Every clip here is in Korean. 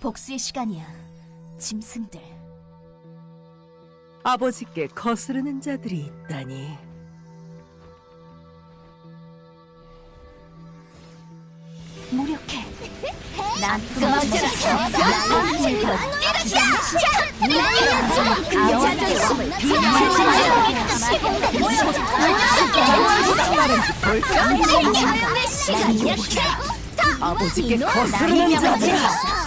복수의 시간이야. 짐승들. 아버지께 거스르는 자들이 있다니. 무력해. 난 꺼져라. 아버지께 거스르는 자들. 피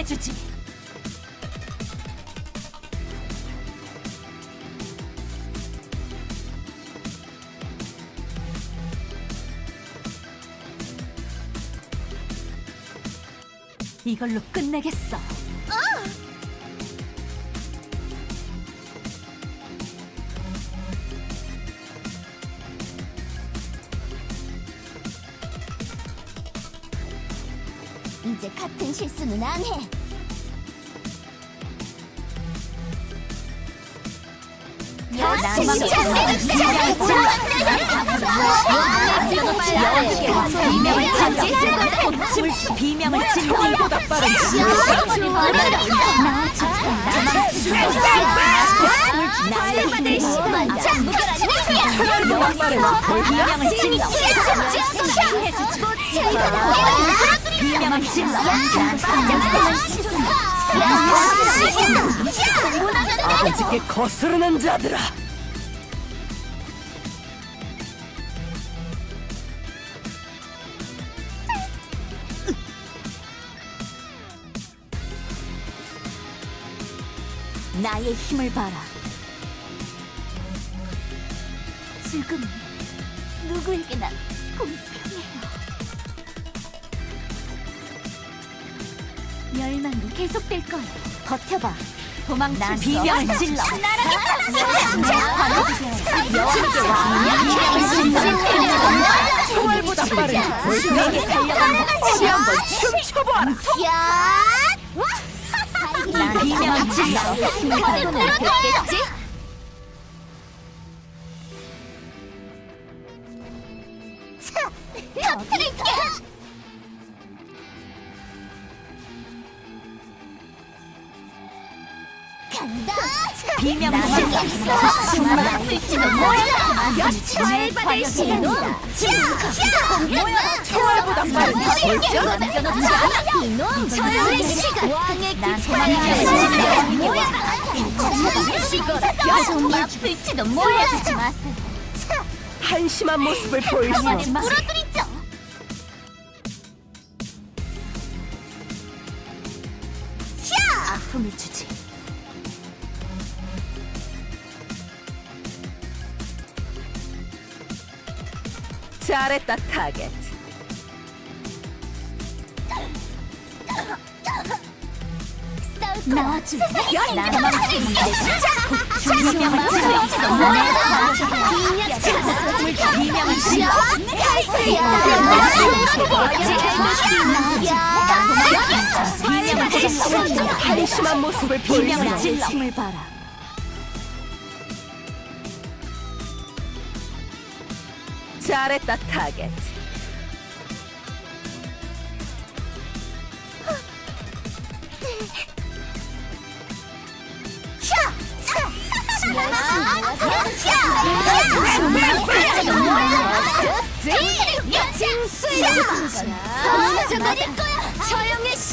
해주지. 이걸로 끝내겠어. 같은 실수는 안 해. 비명을 질러. 비명을 질러. 보다 빠른 시간. 자, 보다 빠른 비명을 질러. 비명을 질러. 아버지께 거스르는 자들아. 나의 힘을 봐라. 지금 누구에게나 공평 멸망은 계속될 거야. 버텨봐. 도망쳐. 비명을 질러. 총알보다 빠른 내게 달려간다. 어디 한번 춤춰봐라. 난 비명을 질러. 다들 들었겠지? 한심한 모습을 마. 부러뜨리죠. 아픔을 주지. 잘했다 타겟. 나와주. 나만 믿는데. 비명을 질러. 비명을 질러. 비명을 질러. 한심한 모습을 질러. 힘을 봐라. 잘했다 타겟.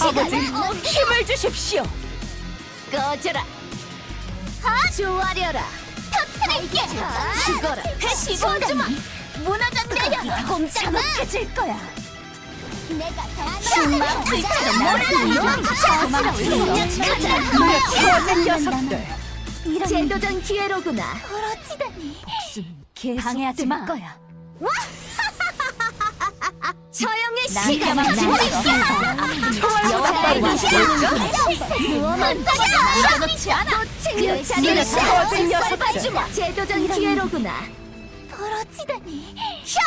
아버지. 힘을 주십시오. 꺼져라. 조아려라. 터뜨릴게. 죽어라. 시고주마. 무너졌네. 꼼짝마. 해질 거야. 내가 정말 불지도 모르는 처진 녀석들. 제도전 기회로구나. 계속 방해하지 마. 거야. 난 시간. 놓지 않아. 그 처진 녀석들. 제도전 기회로구나. 부러지다니. 샤.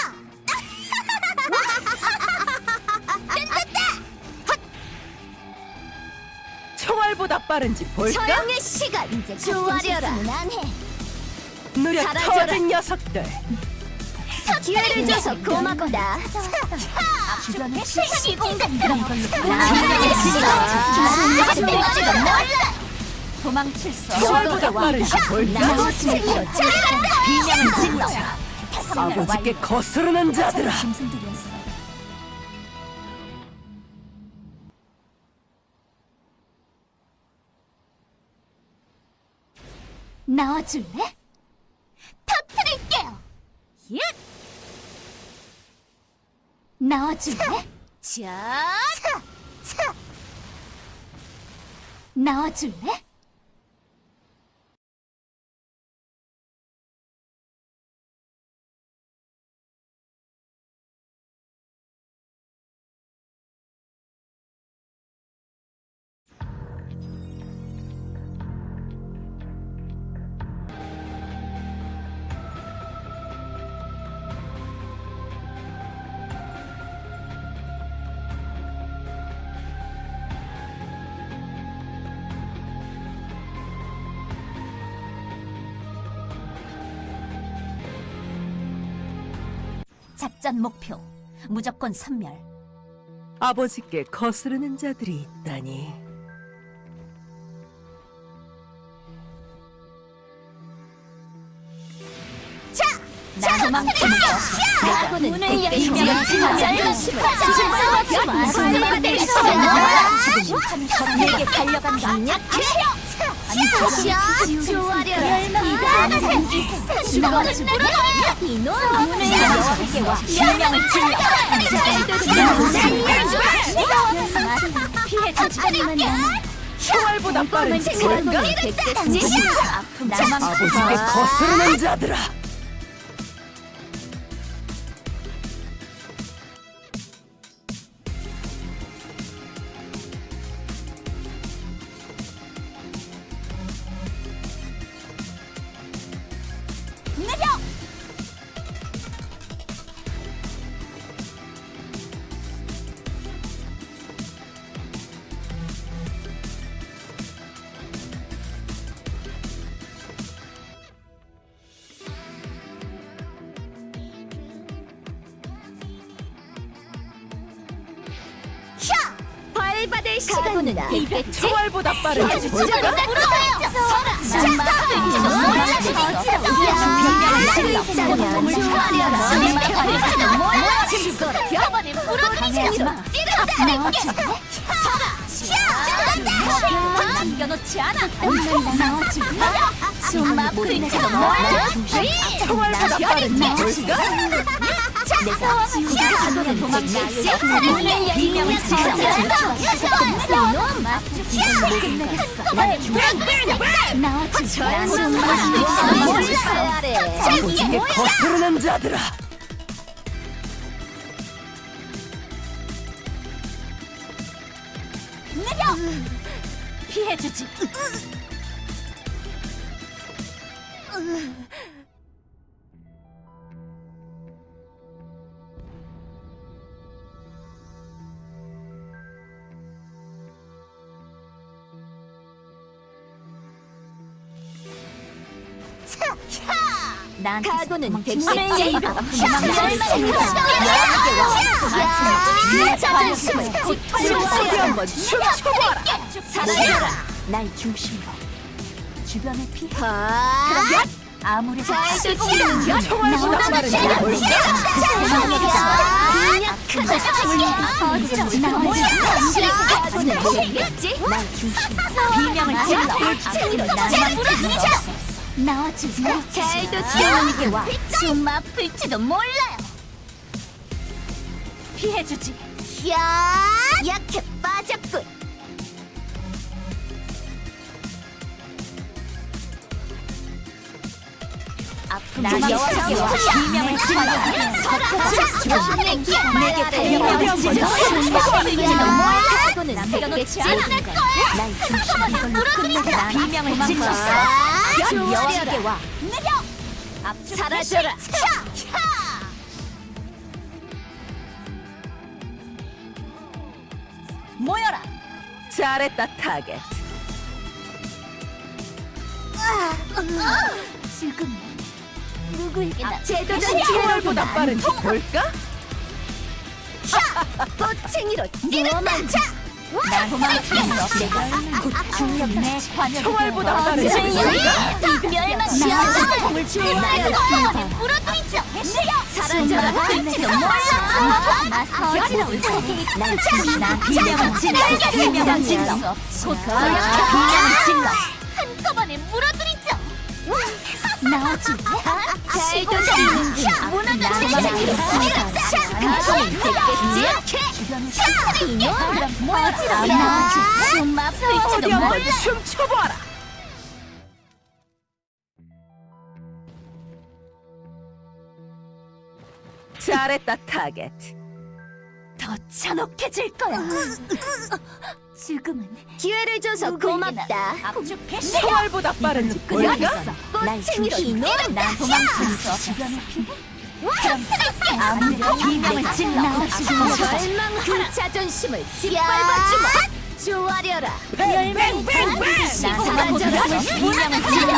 총알보다 빠른지 볼까? 처형의 시간. 이제 조아려라. 누려 사라져라. 터진 녀석들. 기회를 줘서 고맙다. 주변을 시공 같은 이걸로 나을지도 몰라. 도망칠 수 총알보다 없도록 빠르지 볼까? 나도 챙겨 비명을 질러 아버지께 거스르는 자들아 짐승들이었어 나와줄래? 터뜨릴게요 예! 나와줄래? 자, 차, 나와줄래? 작전 목표 무조건 선멸 아버지께 거스르는 자들이 있다니 나 도망치는 거 나고는 문을 열고 비명을 질러. 짧은 수고가 될수 없는 내게 달려간다 조아려라 나와줄래? 이놈 내게 와 비명을 질러 피해주지 총알보다 빠른지 볼까? 나만 아버지께 거스르는 자들아 시간이다 총알보다 빠른지 볼까? 남겨놓지 않아 나와줄래? 숨막 불지도 총알보다 빠른지 볼까? 내가 비명을 아버지께 거스르는 자들아 피해주지 난 한번 춤춰봐라 사라져라 날 중심으로 주변의 피해 아무리 총알보다 빠른지 볼까? 비명을 질러 나와주세요. 잘도 기어오게 와. 숨 아플지도 몰라요. 피해주지. 야 나와 비명을 질러 내게 어디 한번 춤춰봐라. 남겨놓지 않아 날 중심으로 이걸로 끝내자 비명을 질러 여왕에게 와 사라져라. 모여라. 잘했다 타겟. 지금 누구에게나 제도전 총알보다 빠른지 볼까? 꽃챙이로 찌르만 난 도망칠 수 없어. 곧 중력 내 관여를 총알보다 배워. 빠른지 어찌를 볼까? 멸망 나 공을 좋아하는 좋아하는 물어들이죠. 사라져라 할지도 몰라. 어지러울 테니. 난 비명을 질러. 비명을 질러. 곧 비명을 질러. 한꺼번에 물어들이죠 나오지. 잘도 내리는 가동이 됐겠지 이놈 어지러워. 나오지. 숨 어디 아플지도 한번 몰라. 춤춰봐라. 잘했다 타겟. 더 잔혹해질 거야. 지금은 기회를 줘서 고맙다 패시. 총알보다 빠른지 볼까? 꽃챙이로 이놈 난. 그럼 아무리 비명을 질러. 절망 그 자존심을 짓밟아주마 조아려라 수 없어. 비명을 질러.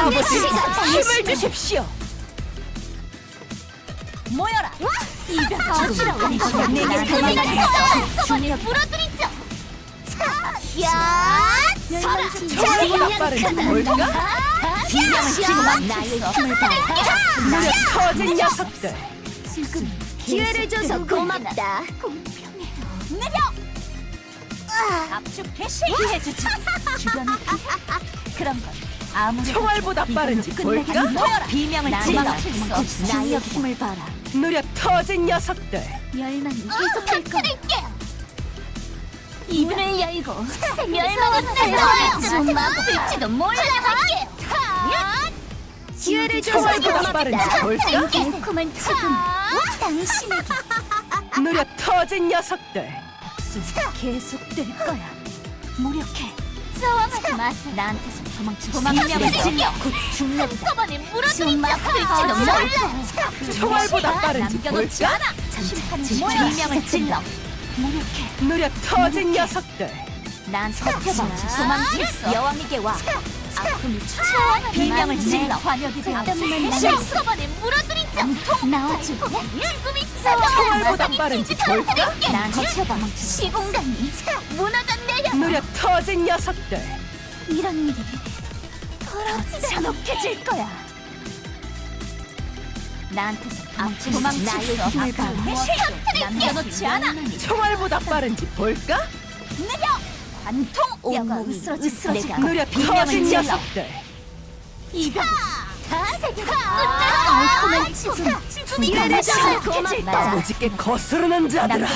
아버지 힘을 주십시오. 모여라. 수 없어. 물어들이죠 야 서라 총알보다 빠른지 볼까? 비명을 질러. 나의 힘을 다해. 무려 터진 녀석들. 지금 기회를 줘서 고맙다 공평해. 내려. 압축 패시 해주지. 주변을 피해. 그런 건 아무리 총알보다 빠른지 끝내겠어. 볼까? 모여라. 비명을 질러. 나의 힘을 봐라. 무려 터진 녀석들. 멸망이 계속될 거야. 입을 열고 좀좀 아플지도 몰라 기회를 줘서 총알보다 빠른지 볼까? 달콤한 지금 당신에게 무려 터진 녀석들. 계속될 거야. 무력해. 싸움하지 마세요. 나한테서. 곧 죽는다. 한꺼번에 좀 할지도 몰라 총알보다 빠른지 남겨놓지 볼까? 않아. 심판지 비명을 질러. 무력해. 무려 터진 녀석들. 난 버텨봐. 도망칠 수 여왕에게 와. 아픔이 추 비명을 질러. 관역이 되어. 한꺼번에 물어들이죠 나와줘. 죽음이 총알보다 빠른지 볼까? 난 버텨봐. 시공간이 무너졌네요 무려 터진 녀석들. 이런 일이 더 잔혹해질 거야. 나한테서 도망칠 도망칠 봐. 남겨놓지 않아. 총알보다 빠른지 볼까? 관통 온몸이. 무려 비명을 터진. 녀석들. 이병 아, 달콤한 지금 기회를 줘서 고맙다 아버지께 거스르는 자들아.